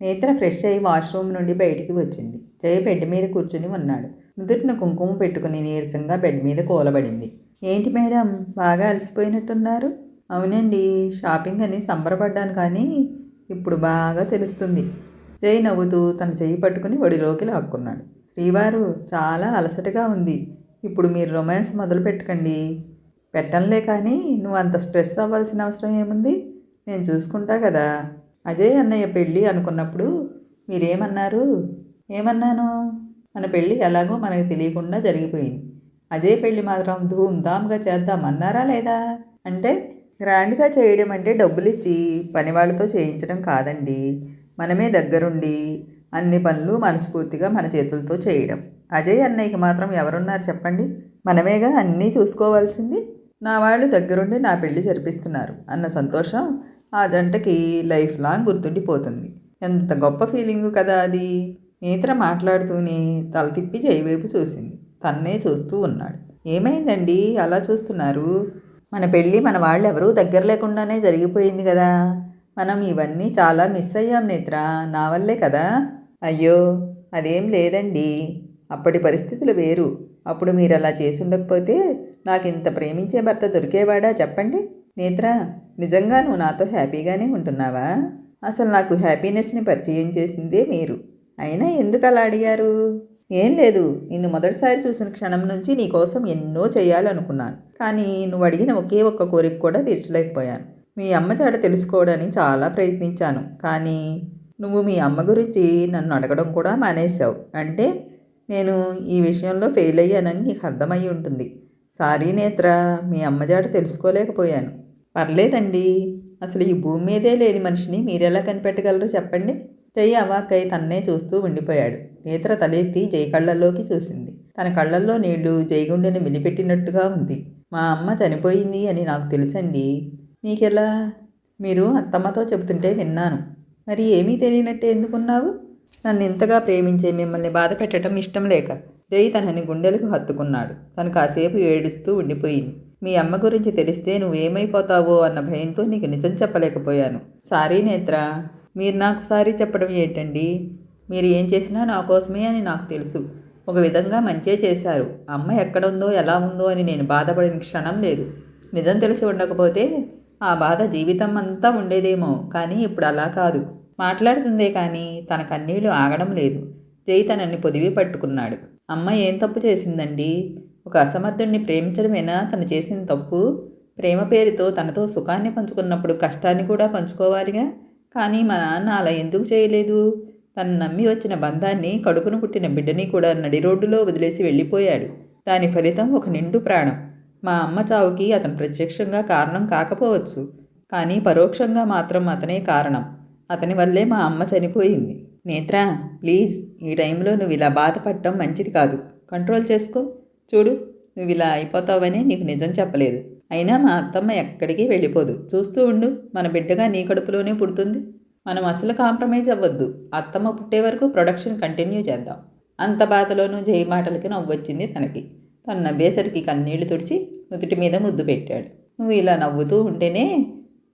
నేత్ర ఫ్రెష్ అయ్యి వాష్రూమ్ నుండి బయటికి వచ్చింది. జయ బెడ్ మీద కూర్చుని ఉన్నాడు. నుదుటిన కుంకుమ పెట్టుకుని నీరసంగా బెడ్ మీద కూలబడింది. ఏంటి మేడం బాగా అలసిపోయినట్టున్నారు? అవునండి షాపింగ్ అని సంబరపడ్డాను కానీ ఇప్పుడు బాగా తెలుస్తుంది. జై నవ్వుతూ తన చెయ్యి పట్టుకుని ఒడిలోకి లాక్కున్నాడు. శ్రీవారు చాలా అలసటగా ఉంది. ఇప్పుడు మీరు రొమాన్స్ మొదలు పెట్టకండి. పెట్టంలే కానీ నువ్వు అంత స్ట్రెస్ అవ్వాల్సిన అవసరం ఏముంది? నేను చూసుకుంటా కదా. అజయ్ అన్నయ్య పెళ్ళి అనుకున్నప్పుడు మీరేమన్నారు? ఏమన్నాను? మన పెళ్ళి ఎలాగో మనకు తెలియకుండా జరిగిపోయింది. అజయ్ పెళ్ళి మాత్రం ధూమ్ధామ్గా చేద్దామన్నారా లేదా? అంటే గ్రాండ్గా చేయడం అంటే డబ్బులు ఇచ్చి పని వాళ్ళతో చేయించడం కాదండి. మనమే దగ్గరుండి అన్ని పనులు మనస్ఫూర్తిగా మన చేతులతో చేయడం. అజయ్ అన్నయ్యకి మాత్రం ఎవరున్నారు చెప్పండి? మనమేగా అన్నీ చూసుకోవాల్సింది? నా వాళ్ళు దగ్గరుండి నా పెళ్ళి జరిపిస్తున్నారు. అన్న సంతోషం ఆ జంటకి లైఫ్ లాంగ్ గుర్తుండిపోతుంది. ఎంత గొప్ప ఫీలింగ్ కదా అది. నేత్ర మాట్లాడుతూనే తల తిప్పి జైవైపు చూసింది. తన్నే చూస్తూ ఉన్నాడు. ఏమైందండి? అలా చూస్తున్నారు? మన పెళ్ళి మన వాళ్ళు ఎవరూ దగ్గర లేకుండానే జరిగిపోయింది కదా. మనం ఇవన్నీ చాలా మిస్ అయ్యాం నేత్ర. నా వల్లే కదా. అయ్యో! అదేం లేదండి. అప్పటి పరిస్థితులు వేరు. అప్పుడు మీరు అలా చేసి ఉండకపోతే నాకు ఇంత ప్రేమించే భర్త దొరికేవాడా చెప్పండి? నేత్ర నిజంగా నువ్వు నాతో హ్యాపీగానే ఉంటున్నావా? అసలు నాకు హ్యాపీనెస్ని పరిచయం చేసిందే మీరు. అయినా ఎందుకు అలా అడిగారు? ఏం లేదు నిన్ను మొదటిసారి చూసిన క్షణం నుంచి నీకోసం ఎన్నో చేయాలనుకున్నాను. కానీ నువ్వు అడిగిన ఒకే ఒక్క కోరిక కూడా తీర్చలేకపోయాను. మీ అమ్మ చాట తెలుసుకోవడానికి చాలా ప్రయత్నించాను. కానీ నువ్వు మీ అమ్మ గురించి నన్ను అడగడం కూడా మానేశావు. అంటే నేను ఈ విషయంలో ఫెయిల్ అయ్యానని నీకు అర్థమయ్యి ఉంటుంది. సారీ నేత్ర మీ అమ్మ జాడ తెలుసుకోలేకపోయాను. పర్లేదండి. అసలు ఈ భూమి మీదే లేని మనిషిని మీరెలా కనిపెట్టగలరో చెప్పండి. జై అవాక్కై తన్నే చూస్తూ ఉండిపోయాడు. నేత్ర తలెత్తి జై కళ్ళల్లోకి చూసింది. తన కళ్ళల్లో నీళ్ళు జై గుండెని మిలిపెట్టినట్టుగా ఉంది. మా అమ్మ చనిపోయింది అని నాకు తెలుసండి. నీకెలా? మీరు అత్తమ్మతో చెబుతుంటే విన్నాను. మరి ఏమీ తెలియనట్టే ఎందుకున్నావు? నన్ను ఇంతగా ప్రేమించే మిమ్మల్ని బాధ పెట్టడం ఇష్టం లేక జై తనని గుండెలకు హత్తుకున్నాడు. తను కాసేపు ఏడుస్తూ ఉండిపోయింది. మీ అమ్మ గురించి తెలిస్తే నువ్వేమైపోతావో అన్న భయంతో నీకు నిజం చెప్పలేకపోయాను. సారీ నేత్ర. మీరు నాకు సారీ చెప్పడం ఏంటండి? మీరు ఏం చేసినా నా కోసమే అని నాకు తెలుసు. ఒక విధంగా మంచే చేశారు. అమ్మ ఎక్కడుందో ఎలా ఉందో అని నేను బాధపడిన క్షణం లేదు. నిజం తెలిసి ఉండకపోతే ఆ బాధ జీవితం అంతా ఉండేదేమో కానీ ఇప్పుడు అలా కాదు. మాట్లాడుతుందే కానీ తన కన్నీళ్ళు ఆగడం లేదు. జై తనని పొదివి పట్టుకున్నాడు. అమ్మ ఏం తప్పు చేసిందండి? ఒక అసమర్థుణ్ణి ప్రేమించడమేనా? తను చేసిన తప్పు? ప్రేమ పేరుతో తనతో సుఖాన్ని పంచుకున్నప్పుడు కష్టాన్ని కూడా పంచుకోవాలిగా? కానీ మా నాన్న అలా ఎందుకు చేయలేదు? తను నమ్మి వచ్చిన బంధాన్ని కడుపును పుట్టిన బిడ్డని కూడా నడి రోడ్డులో వదిలేసి వెళ్ళిపోయాడు. దాని ఫలితం ఒక నిండు ప్రాణం. మా అమ్మ చావుకి అతను ప్రత్యక్షంగా కారణం కాకపోవచ్చు. కానీ పరోక్షంగా మాత్రం అతనే కారణం. అతని వల్లే మా అమ్మ చనిపోయింది. నేత్ర ప్లీజ్ ఈ టైంలో నువ్వు ఇలా బాధపడటం మంచిది కాదు. కంట్రోల్ చేసుకో. చూడు నువ్వు ఇలా అయిపోతావని నీకు నిజం చెప్పలేదు. అయినా మా అత్తమ్మ ఎక్కడికి వెళ్ళిపోదు. చూస్తూ ఉండు మన బిడ్డగా నీ కడుపులోనే పుడుతుంది. మనం అసలు కాంప్రమైజ్ అవ్వద్దు. అత్తమ్మ పుట్టే వరకు ప్రొడక్షన్ కంటిన్యూ చేద్దాం. అంత బాధలోనూ జై మాటలకి నవ్వొచ్చింది తనకి. తను నవ్వేసరికి కన్నీళ్ళు తుడిచి నుదుటి మీద ముద్దు పెట్టాడు. నువ్వు ఇలా నవ్వుతూ ఉంటేనే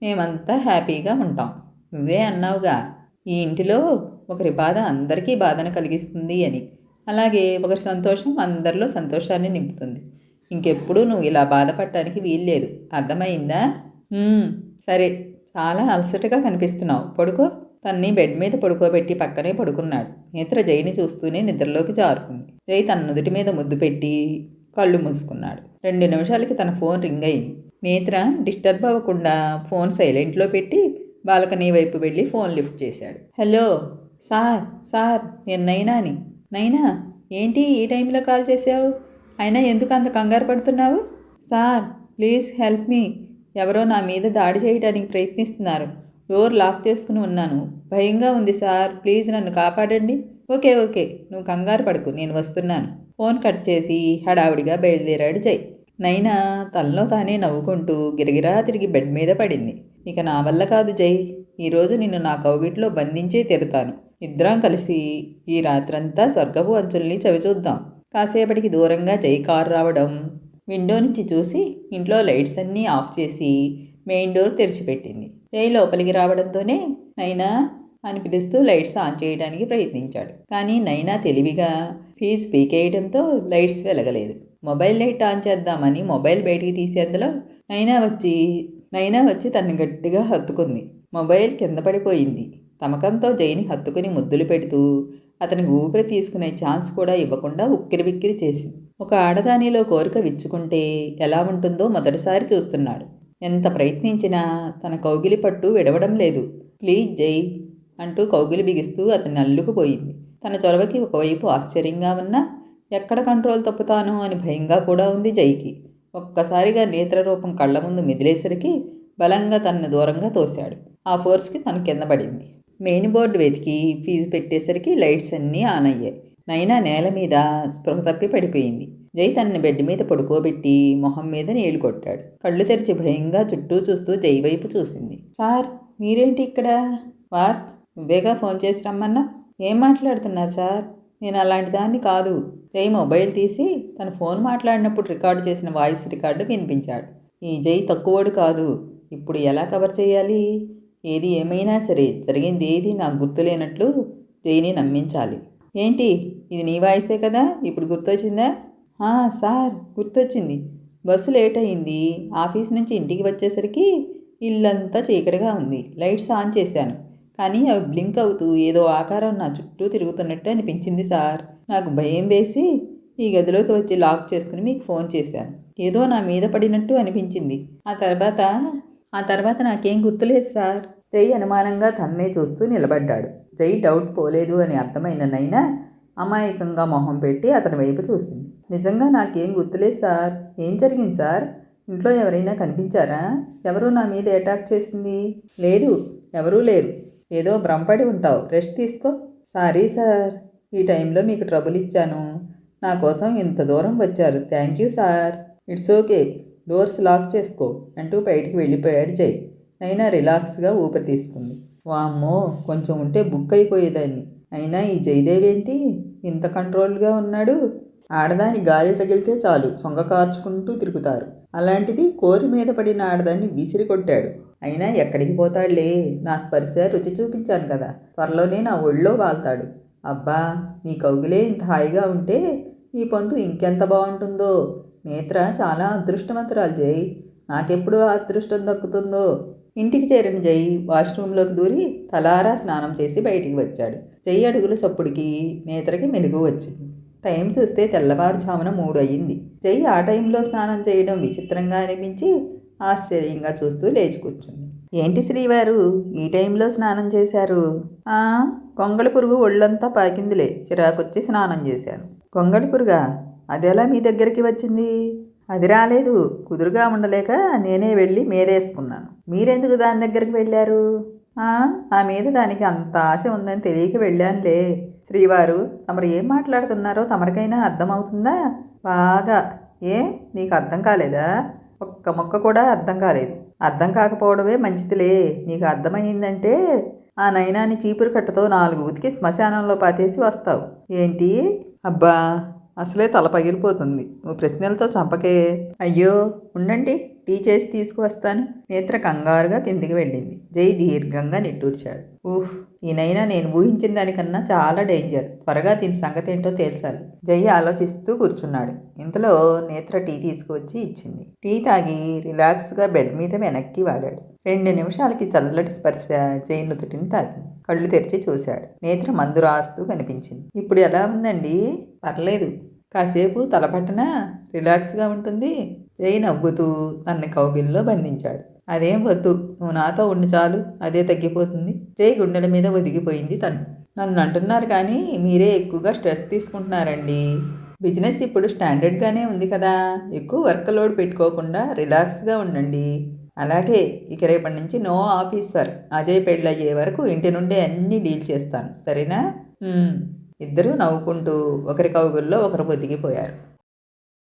మేమంతా హ్యాపీగా ఉంటాం. నువ్వే అన్నావుగా ఈ ఇంటిలో ఒకరి బాధ అందరికీ బాధను కలిగిస్తుంది అని. అలాగే ఒకరి సంతోషం అందరిలో సంతోషాన్ని నింపుతుంది. ఇంకెప్పుడు నువ్వు ఇలా బాధపడటానికి వీల్లేదు. అర్థమైందా? సరే. చాలా అలసటగా కనిపిస్తున్నావు. పడుకో. తన్ని బెడ్ మీద పడుకోబెట్టి పక్కనే పడుకున్నాడు. నేత్ర జైని చూస్తూనే నిద్రలోకి జారుకుంది. జై తన నుదుటి మీద ముద్దు పెట్టి కళ్ళు మూసుకున్నాడు. రెండు నిమిషాలకి తన ఫోన్ రింగ్ అయింది. నేత్ర డిస్టర్బ్ అవ్వకుండా ఫోన్ సైలెంట్లో పెట్టి బాల్కనీ వైపు వెళ్ళి ఫోన్ లిఫ్ట్ చేశాడు. హలో సార్ సార్ నిన్నైనా అని. నైనా ఏంటి ఈ టైంలో కాల్ చేసావు అయినా ఎందుకు అంత కంగారు పడుతున్నావు? Sir please help me. ఎవరో నా మీద దాడి చేయడానికి ప్రయత్నిస్తున్నారు. డోర్ లాక్ చేసుకుని ఉన్నాను. భయంగా ఉంది సార్ ప్లీజ్ నన్ను కాపాడండి. ఓకే ఓకే నువ్వు కంగారు పడుకు నేను వస్తున్నాను. ఫోన్ కట్ చేసి హడావుడిగా బయలుదేరాడు జై. నైనా తనలో తానే నవ్వుకుంటూ గిరగిరా తిరిగి బెడ్ మీద పడింది. ఇక నా వల్ల కాదు జై. ఈరోజు నిన్ను నా కౌగిట్లో బంధించే తిరుతాను ఇద్దరం కలిసి ఈ రాత్రంతా స్వర్గపు అంచుల్ని చవిచూద్దాం కాసేపటికి దూరంగా జై కారు రావడం విండో నుంచి చూసి ఇంట్లో లైట్స్ అన్నీ ఆఫ్ చేసి మెయిన్ డోర్ తెరిచిపెట్టింది. జై లోపలికి రావడంతోనే నైనా అని పిలుస్తూ లైట్స్ ఆన్ చేయడానికి ప్రయత్నించాడు. కానీ నైనా తెలివిగా ఫీజు పీకేయడంతో లైట్స్ వెలగలేదు. మొబైల్ లైట్ ఆన్ చేద్దామని మొబైల్ బయటికి తీసేందులో నైనా వచ్చి నైనా వచ్చి తన్ని గట్టిగా హత్తుకుంది. మొబైల్ కింద పడిపోయింది. తమకంతో జైని హత్తుకుని ముద్దులు పెడుతూ అతని ఊపిరి తీసుకునే ఛాన్స్ కూడా ఇవ్వకుండా ఉక్కిరి బిక్కిరి చేసింది. ఒక ఆడదానిలో కోరిక విచ్చుకుంటే ఎలా ఉంటుందో మొదటిసారి చూస్తున్నాడు. ఎంత ప్రయత్నించినా తన కౌగిలి పట్టు విడవడం లేదు. ప్లీజ్ జై అంటూ కౌగిలి బిగిస్తూ అతని అల్లుకుపోయింది. తన చొరవకి ఒకవైపు ఆశ్చర్యంగా ఉన్నా ఎక్కడ కంట్రోల్ తప్పుతాను అని భయంగా కూడా ఉంది జైకి. ఒక్కసారిగా నేత్రరూపం కళ్ళ ముందు మిదిలేసరికి బలంగా తనను దూరంగా తోశాడు. ఆ ఫోర్స్కి తను కింద పడింది. మెయిన్ బోర్డు వెతికి ఫీజు పెట్టేసరికి లైట్స్ అన్నీ ఆన్ అయ్యాయి. నైనా నేల మీద స్పృహ తప్పి పడిపోయింది. జై తనని బెడ్ మీద పడుకోబెట్టి మొహం మీద నీళ్ళు కొట్టాడు. కళ్ళు తెరిచి భయంగా చుట్టూ చూస్తూ జై వైపు చూసింది. సార్ మీరేంటి ఇక్కడ? వాట్? నువ్వేగా ఫోన్ చేసి రమ్మన్నా? ఏం మాట్లాడుతున్నారు సార్? నేను అలాంటి దాన్ని కాదు. జై మొబైల్ తీసి తన ఫోన్ మాట్లాడినప్పుడు రికార్డు చేసిన వాయిస్ రికార్డు వినిపించాడు. ఈ జై తక్కువడు కాదు. ఇప్పుడు ఎలా కవర్ చేయాలి? ఏది ఏమైనా సరే జరిగింది ఏది నాకు గుర్తులేనట్లు జైని నమ్మించాలి. ఏంటి? ఇది నీ వాయిసే కదా? ఇప్పుడు గుర్తొచ్చిందా? సార్ గుర్తొచ్చింది. బస్సు లేట్ అయింది ఆఫీస్ నుంచి ఇంటికి వచ్చేసరికి ఇల్లంతా చీకటిగా ఉంది. లైట్స్ ఆన్ చేశాను. కానీ అవి బ్లింక్ అవుతూ ఏదో ఆకారం నా చుట్టూ తిరుగుతున్నట్టు అనిపించింది సార్. నాకు భయం వేసి ఈ గదిలోకి వచ్చి లాక్ చేసుకుని మీకు ఫోన్ చేశాను. ఏదో నా మీద పడినట్టు అనిపించింది. ఆ తర్వాత ఆ తర్వాత నాకేం గుర్తులేదు సార్. జై అనుమానంగా తన్నే చూస్తూ నిలబడ్డాడు. జై డౌట్ పోలేదు అని అర్థమైన నైనా అమాయకంగా మొహం పెట్టి అతని వైపు చూసింది. నిజంగా నాకేం గుర్తులేదు సార్. ఏం జరిగింది సార్? ఇంట్లో ఎవరైనా కనిపించారా? ఎవరు నా మీద అటాక్ చేసింది? లేదు ఎవరూ లేరు. ఏదో భ్రమపడి ఉంటావు. రెస్ట్ తీసుకో. Sorry sir. ఈ టైంలో మీకు ట్రబుల్ ఇచ్చాను. నా కోసం ఇంత దూరం వచ్చారు. Thank you sir. It's okay. Doors lock చేసుకో అంటూ బయటికి వెళ్ళిపోయాడు జై. నైనా రిలాక్స్గా ఊపిరి తీసుకుంది వామ్మో కొంచెం ఉంటే బుక్ అయిపోయేదాన్ని. అయినా ఈ జయదేవేంటి ఇంత కంట్రోల్గా ఉన్నాడు? ఆడదాని గాలి తగిలితే చాలు సొంగ కార్చుకుంటూ తిరుగుతారు. అలాంటిది కోరి మీద పడిన ఆడదాన్ని విసిరి కొట్టాడు. అయినా ఎక్కడికి పోతాడులే? నా స్పర్శ రుచి చూపించాను కదా. త్వరలోనే నా ఒళ్ళో వాళ్తాడు. అబ్బా నీ కౌగిలే ఇంత హాయిగా ఉంటే ఈ పొంతు ఇంకెంత బాగుంటుందో? నేత్ర చాలా అదృష్టవంతురాలు జై. నాకెప్పుడు ఆ అదృష్టం దక్కుతుందో? ఇంటికి చేరిన జై వాష్రూంలోకి దూరి తలారా స్నానం చేసి బయటికి వచ్చాడు. జై అడుగుల చప్పుడికి నేత్రకి మెలుగు వచ్చింది. టైం చూస్తే తెల్లవారుజామున మూడు అయ్యింది జై ఆ టైంలో స్నానం చేయడం విచిత్రంగా అనిపించి ఆశ్చర్యంగా చూస్తూ లేచి కూర్చుంది. ఏంటి శ్రీవారు? ఈ టైంలో స్నానం చేశారు? ఆ పురుగు ఒళ్ళంతా పాకిందిలే. చిరాకొచ్చి స్నానం చేశాను. కొంగళి పురుగా? అదెలా మీ దగ్గరికి వచ్చింది? అది రాలేదు. కుదురుగా ఉండలేక నేనే వెళ్ళి మీదేసుకున్నాను. మీరెందుకు దాని దగ్గరికి వెళ్ళారు? "ఆ, నా మీద దానికి అంత ఆశ ఉందని తెలియక వెళ్ళానులే. శ్రీవారు తమరు ఏం మాట్లాడుతున్నారో తమరికైనా అర్థమవుతుందా? బాగా. ఏ నీకు అర్థం కాలేదా? ఒక్క మొక్క కూడా అర్థం కాలేదు. అర్థం కాకపోవడమే మంచిదిలే. నీకు అర్థమైందంటే ఆ నైనాన్ని చీపురు కట్టతో నాలుగు ఉతికి శ్మశానంలో పాతేసి వస్తావు. ఏంటి? అబ్బా! అసలే తల పగిలిపోతుంది. నువ్వు ప్రశ్నలతో చంపకే. అయ్యో ఉండండి టీ చేసి తీసుకువస్తాను. నేత్ర కంగారుగా కిందికి వెళ్ళింది. జై దీర్ఘంగా నిట్టూర్చాడు. ఊహ్ ఈయనైనా నేను ఊహించిన దానికన్నా చాలా డేంజర్. త్వరగా దీని సంగతి ఏంటో తేల్చాలి. జై ఆలోచిస్తూ కూర్చున్నాడు. ఇంతలో నేత్ర టీ తీసుకువచ్చి ఇచ్చింది. టీ తాగి రిలాక్స్గా బెడ్ మీద వెనక్కి వాలాడు. రెండు నిమిషాలకి చల్లటి స్పర్శ జై నుదుటిని తాగింది కళ్ళు తెరిచి చూశాడు. నేత్ర మందు రాస్తూ కనిపించింది ఇప్పుడు ఎలా ఉందండి? పర్లేదు. కాసేపు తలపట్టన రిలాక్స్గా ఉంటుంది. జై నవ్వుతూ తన్ని కౌగిల్లో బంధించాడు. అదేం వద్దు. నువ్వు నాతో ఉండి చాలు. అదే తగ్గిపోతుంది. జై గుండెల మీద ఒదిగిపోయింది తను. నన్ను అంటున్నారు కానీ మీరే ఎక్కువగా స్ట్రెస్ తీసుకుంటున్నారండి. బిజినెస్ ఇప్పుడు స్టాండర్డ్గానే ఉంది కదా. ఎక్కువ వర్క్ లోడ్ పెట్టుకోకుండా రిలాక్స్గా ఉండండి. అలాగే ఇక రేపటి నుంచి నో ఆఫీస్ వర్క్. అజయ్ పెళ్ళి అయ్యే వరకు ఇంటి నుండే అన్ని డీల్ చేస్తాను. సరేనా. ఇద్దరూ నవ్వుకుంటూ ఒకరి కౌగుల్లో ఒకరు ఒదిగిపోయారు